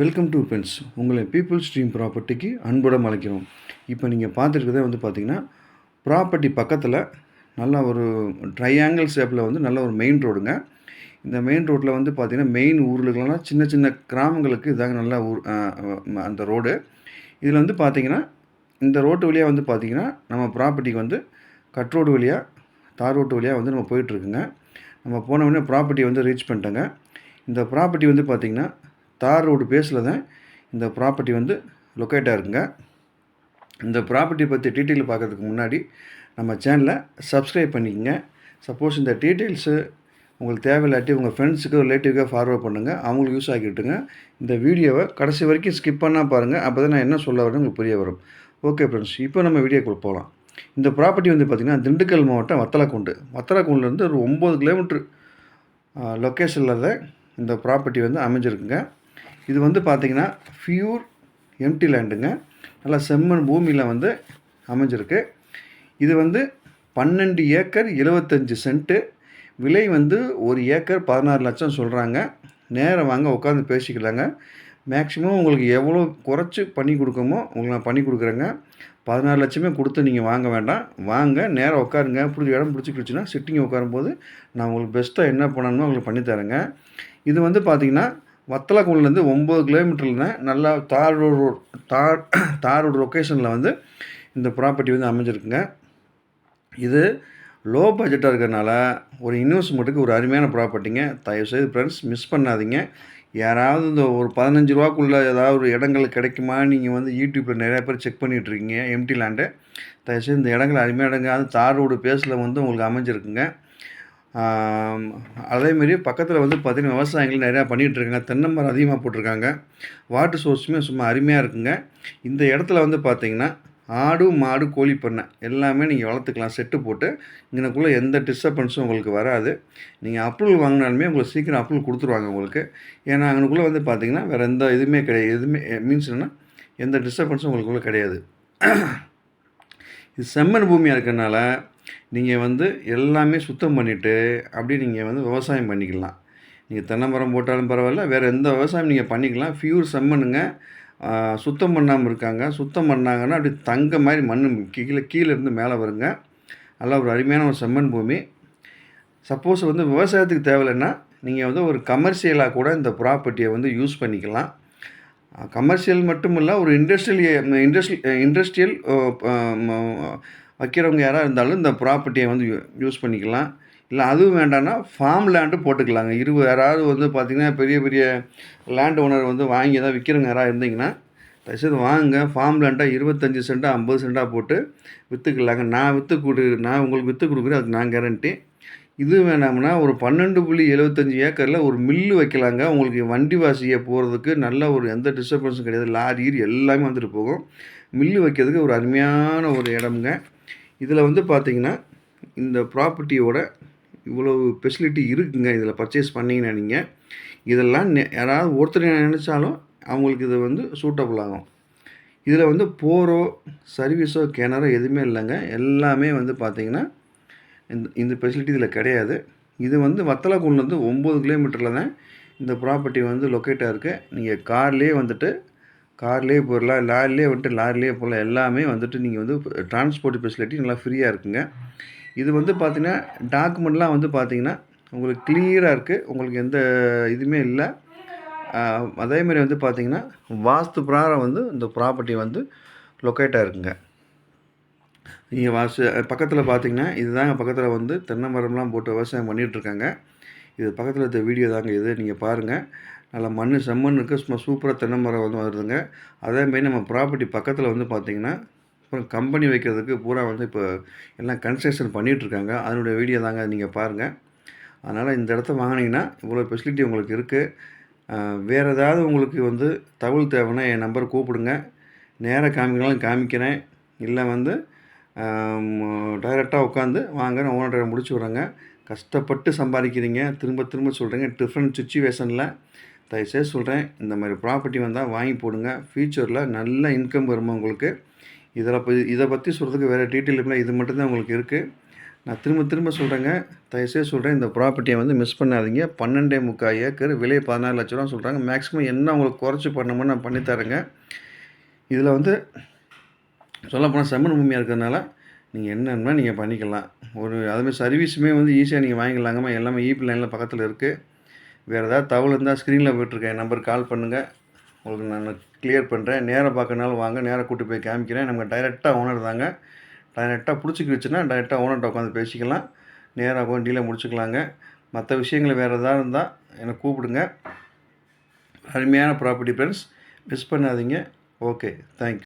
Welcome to friends உங்களை people stream ப்ராப்பர்ட்டிக்கு அன்புடன் அழைக்கிறோம். இப்போ நீங்கள் பார்த்துருக்கதே வந்து பார்த்திங்கன்னா ப்ராப்பர்ட்டி பக்கத்தில் நல்ல ஒரு ட்ரையாங்கிள் ஷேப்பில் வந்து நல்ல ஒரு மெயின் ரோடுங்க இந்த மெயின் ரோட்டில் வந்து பார்த்திங்கன்னா மெயின் ஊர்களுக்கெல்லாம் சின்ன சின்ன கிராமங்களுக்கு இதாங்க நல்ல ஊர் அந்த ரோடு இதில் வந்து பார்த்தீங்கன்னா இந்த ரோட்டு வழியாக வந்து பார்த்தீங்கன்னா நம்ம ப்ராப்பர்ட்டிக்கு வந்து கட் ரோடு வழியாக தார் ரோட்டு வழியாக வந்து நம்ம போயிட்டுருக்குங்க நம்ம போன உடனே ப்ராப்பர்ட்டி வந்து ரீச் பண்ணிட்டோங்க. இந்த ப்ராப்பர்ட்டி வந்து பார்த்திங்கன்னா தார் ரோடு பேஸில் தான் இந்த ப்ராப்பர்ட்டி வந்து லொக்கேட்டாக இருக்குங்க இந்த ப்ராப்பர்ட்டி பற்றி டீட்டெயில் பார்க்கறதுக்கு முன்னாடி நம்ம சேனலை சப்ஸ்கிரைப் பண்ணிக்கங்க. சப்போஸ் இந்த டீட்டெயில்ஸு உங்களுக்கு தேவையில்லாட்டி உங்கள் ஃப்ரெண்ட்ஸுக்கு ரிலேட்டிவ்க்காக ஃபார்வர்ட் பண்ணுங்கள் அவங்களுக்கு யூஸ் ஆகிட்டுங்க இந்த வீடியோவை கடைசி வரைக்கும் ஸ்கிப் பண்ணால் பாருங்கள் அப்போ தான் நான் என்ன சொல்ல வரேன்னு உங்களுக்கு புரிய வரும். ஓகே ஃப்ரெண்ட்ஸ் இப்போ நம்ம வீடியோக்குள்ளே போகலாம் இந்த ப்ராப்பர்ட்டி வந்து பார்த்திங்கன்னா திண்டுக்கல் மாவட்டம் வத்தலக்குண்டு. வத்தலக்குண்டுலேருந்து ஒரு ஒம்பது கிலோமீட்ரு லொக்கேஷனில் தான் இந்த ப்ராப்பர்ட்டி வந்து அமைஞ்சிருக்குங்க. இது வந்து பார்த்திங்கன்னா ஃபியூர் எம்டி லேண்டுங்க நல்லா செம்மண் பூமியில் வந்து அமைஞ்சிருக்கு. இது வந்து பன்னெண்டு ஏக்கர் எழுபத்தஞ்சு சென்ட்டு விலை வந்து ஒரு ஏக்கர் பதினாறு லட்சம் சொல்கிறாங்க நேரம் வாங்க உட்காந்து பேசிக்கலாங்க. மேக்ஸிமம் உங்களுக்கு எவ்வளோ குறைச்சி பண்ணி கொடுக்கமோ உங்களுக்கு நான் பண்ணி கொடுக்குறேங்க. பதினாறு லட்சமே கொடுத்து நீங்கள் வாங்க வேண்டாம். வாங்க நேராக உட்காருங்க. பிடிச்சி இடம் பிடிச்சிக்கிடுச்சுன்னா சிட்டிங் உட்காரும்போது நான் உங்களுக்கு பெஸ்ட்டாக என்ன பண்ணணுமோ உங்களுக்கு பண்ணித்தரேங்க. இது வந்து பார்த்திங்கன்னா வத்தலக்குண்டுலேருந்து ஒம்பது கிலோமீட்டரில் தான் நல்லா தார் ரோடு தார் தார் ரோடு லொக்கேஷனில் வந்து இந்த ப்ராப்பர்ட்டி வந்து அமைஞ்சிருக்குங்க. இது லோ பட்ஜெட்டாக இருக்கிறனால ஒரு இன்வெஸ்ட்மெண்ட்டுக்கு ஒரு அருமையான ப்ராப்பர்ட்டிங்க தயவுசெய்து ஃப்ரெண்ட்ஸ் மிஸ் பண்ணாதீங்க. யாராவது இந்த ஒரு பதினஞ்சு ரூபாக்குள்ளே ஏதாவது ஒரு இடங்கள் கிடைக்குமா? நீங்கள் வந்து யூடியூப்பில் நிறையா பேர் செக் பண்ணிகிட்டு இருக்கீங்க எம்டி லேண்டு தயவுசெய்து இந்த இடங்கள் அருமையாக இடங்க. அது தார் ரோடு பேஸில் வந்து உங்களுக்கு அமைஞ்சிருக்குங்க. அதேமாரி பக்கத்தில் வந்து பார்த்திங்கன்னா விவசாயங்கள் நிறையா பண்ணிகிட்ருக்காங்க தென்னை மரம் அதிகமாக போட்டிருக்காங்க வாட்டர் சோர்ஸுமே சும்மா அருமையாக இருக்குங்க. இந்த இடத்துல வந்து பார்த்திங்கன்னா ஆடு மாடு கோழி பண்ணை எல்லாமே நீங்கள் வளர்த்துக்கலாம். செட்டு போட்டு இங்கனக்குள்ளே எந்த டிஸ்டர்பன்ஸும் உங்களுக்கு வராது. நீங்கள் அப்ரூவல் வாங்கினாலுமே உங்களுக்கு சீக்கிரம் அப்ரூவல் கொடுத்துருவாங்க உங்களுக்கு. ஏன்னா அங்கனுக்குள்ளே வந்து பார்த்தீங்கன்னா வேறு எந்த இதுவுமே கிடையாது. எதுவுமே மீன்ஸ் என்னென்னா எந்த டிஸ்டர்பன்ஸும் உங்களுக்குள்ளே கிடையாது. இது செம்மண் பூமியாக இருக்கிறனால நீங்கள் வந்து எல்லாமே சுத்தம் பண்ணிவிட்டு அப்படியே நீங்கள் வந்து விவசாயம் பண்ணிக்கலாம் நீங்கள் தென்னை மரம் போட்டாலும் பரவாயில்ல வேறு எந்த விவசாயம் நீங்கள் பண்ணிக்கலாம் ஃபியூர் செம்மண்ணுங்க சுத்தம் பண்ணாமல் இருக்காங்க சுத்தம் பண்ணாங்கன்னா அப்படி தங்க மாதிரி மண் கீழே கீழே இருந்து மேலே வருங்க நல்லா ஒரு அருமையான ஒரு செம்மண் பூமி சப்போஸ் வந்து விவசாயத்துக்கு தேவையில்லைன்னா நீங்கள் வந்து ஒரு கமர்ஷியலாக கூட இந்த ப்ராப்பர்ட்டியை வந்து யூஸ் பண்ணிக்கலாம் கமர்ஷியல் மட்டும் இல்லை ஒரு இண்டஸ்ட்ரியல் இண்டஸ்ட்ரி இண்டஸ்ட்ரியல் வைக்கிறவங்க யாராக இருந்தாலும் இந்த ப்ராப்பர்ட்டியை வந்து யூஸ் பண்ணிக்கலாம். இல்லை அதுவும் வேண்டாம்னா ஃபார்ம் லேண்டு போட்டுக்கலாங்க. இருபது யாராவது வந்து பார்த்திங்கன்னா பெரிய பெரிய லேண்ட் ஓனர் வந்து வாங்கி தான் விற்கிறவங்க யாராவது இருந்தீங்கன்னா தயவுசெய்து வாங்க. ஃபார்ம் லேண்டாக இருபத்தஞ்சி சென்ட்டாக ஐம்பது சென்ட்டாக போட்டு விற்றுக்கலாங்க நான் விற்று கொடு நான் உங்களுக்கு விற்று கொடுக்குறேன் அதுக்கு நான் கேரண்டி இது வேணாம்னா ஒரு பன்னெண்டு புள்ளி எழுபத்தஞ்சி ஏக்கரில் ஒரு மில்லு வைக்கலாங்க. உங்களுக்கு வண்டி வாசியை போகிறதுக்கு நல்ல ஒரு எந்த டிஸ்டர்பன்ஸும் கிடையாது. லாரி எல்லாமே வந்துட்டு போகும். மில்லு வைக்கிறதுக்கு ஒரு அருமையான ஒரு இடம்ங்க. இதில் வந்து பார்த்தீங்கன்னா இந்த ப்ராப்பர்ட்டியோட இவ்வளவு ஃபெசிலிட்டி இருக்குங்க இதில் பர்ச்சேஸ் பண்ணிங்கன்னா நீங்கள் இதெல்லாம் நெ- யாராவது ஒருத்தர் நினச்சாலும் அவங்களுக்கு இது வந்து சூட்டபுள் ஆகும். இதில் வந்து போரோ சர்வீஸோ கிணறோ எதுவுமே இல்லைங்க. எல்லாமே வந்து பார்த்திங்கன்னா இந்த இந்த ஃபெசிலிட்டி இதில் கிடையாது. இது வந்து வத்தலக்குண்டுலேருந்து ஒம்பது கிலோமீட்டரில் தான் இந்த ப்ராப்பர்ட்டி வந்து லொக்கேட்டாக இருக்குது நீங்கள் கார்லேயே வந்துட்டு கார்லேயே போயிடலாம் லாரிலே வந்துட்டு லாரிலேயே போகலாம். எல்லாமே வந்துட்டு நீங்கள் வந்து டிரான்ஸ்போர்ட் ஃபெசிலிட்டி நல்லா ஃப்ரீயாக இருக்குங்க. இது வந்து பார்த்தீங்கன்னா டாக்குமெண்ட்லாம் வந்து பார்த்திங்கன்னா உங்களுக்கு கிளியராக இருக்குது உங்களுக்கு எந்த இதுவுமே இல்லை. அதேமாரி அதே மாதிரி வந்து பார்த்தீங்கன்னா வாஸ்து பிரகாரம் வந்து இந்த ப்ராப்பர்ட்டி வந்து லொக்கேட்டாக இருக்குங்க. நீங்கள் வாச பக்கத்தில் பார்த்தீங்கன்னா இதுதாங்க பக்கத்தில் வந்து தென்னை மரம்லாம் போட்டு விவசாயம் பண்ணிகிட்ருக்காங்க இது பக்கத்தில் இருக்க வீடியோ தாங்க இது நீங்கள் பாருங்கள் நல்ல மண் செம்மண்ணுக்கு சும்மா சூப்பராக தென்னை மரம் வந்து வருதுங்க. அதேமாரி நம்ம ப்ராப்பர்ட்டி பக்கத்தில் வந்து பார்த்தீங்கன்னா அப்புறம் கம்பெனி வைக்கிறதுக்கு பூரா வந்து இப்போ எல்லாம் கன்ஸ்ட்ரக்ஷன் பண்ணிகிட்ருக்காங்க அதனுடைய வீடியோ தாங்க நீங்கள் பாருங்கள் அதனால் இந்த இடத்த வாங்கினீங்கன்னா இவ்வளோ ஃபெசிலிட்டி உங்களுக்கு இருக்குது வேறு ஏதாவது உங்களுக்கு வந்து தகவல் தேவைன்னா என் நம்பர் கூப்பிடுங்க. நேராக காமிக்கலாம் காமிக்கிறேன். இல்லை வந்து டைரெக்டாக உட்காந்து வாங்க நான் ஓனர் முடிச்சு விட்றேங்க. கஷ்டப்பட்டு சம்பாதிக்கிறீங்க. திரும்ப திரும்ப சொல்கிறேங்க டிஃப்ரெண்ட் சுச்சுவேஷனில் தயவுசெய்து சொல்கிறேன் இந்த மாதிரி ப்ராப்பர்ட்டி வந்தால் வாங்கி போடுங்க. ஃப்யூச்சரில் நல்ல இன்கம் வருமா உங்களுக்கு? இதில் இதை பற்றி சொல்கிறதுக்கு வேறு டீட்டெயில் இல்லை இது மட்டும்தான் உங்களுக்கு இருக்குது நான் திரும்ப திரும்ப சொல்கிறேங்க தயவுசெய்து சொல்கிறேன் இந்த ப்ராப்பர்ட்டியை வந்து மிஸ் பண்ணாதீங்க. பன்னெண்டே முக்கால் ஏக்கர் விலை பதினாறு லட்ச ரூபா சொல்கிறாங்க மேக்ஸிமம் என்ன உங்களுக்கு குறைச்சி பண்ணணுமோ நான் பண்ணித்தரேங்க இதில் வந்து சொல்லப்போனால் செம்மன் பூமியாக இருக்கிறதுனால நீங்கள் என்னென்னா நீங்கள் பண்ணிக்கலாம். ஒரு அதுமாதிரி சர்வீஸுமே வந்து ஈஸியாக நீங்கள் வாங்கிக்கலாங்கம்மா. எல்லாமே ஈபி லைனில் பக்கத்தில் இருக்குது வேறு ஏதாவது தகவல் இருந்தால் ஸ்க்ரீனில் போயிட்டுருக்கேன். நம்பருக்கு கால் பண்ணுங்கள் உங்களுக்கு நான் கிளியர் பண்ணுறேன் நேராக பார்க்கறனாலும் வாங்க. நேராக கூட்டி போய் காமிக்கிறேன். நம்ம டைரெக்டாக ஓனர் தாங்க. டைரெக்டாக பிடிச்சிக்கிடுச்சுன்னா டைரெக்டாக ஓனர்கிட்ட உட்காந்து பேசிக்கலாம். நேராக போய் டீலை முடிச்சுக்கலாங்க. மற்ற விஷயங்கள் வேறு எதாவது இருந்தால் என்னை கூப்பிடுங்க. அருமையான ப்ராப்பர்ட்டி ஃப்ரெண்ட்ஸ் மிஸ் பண்ணாதீங்க. Okay thank you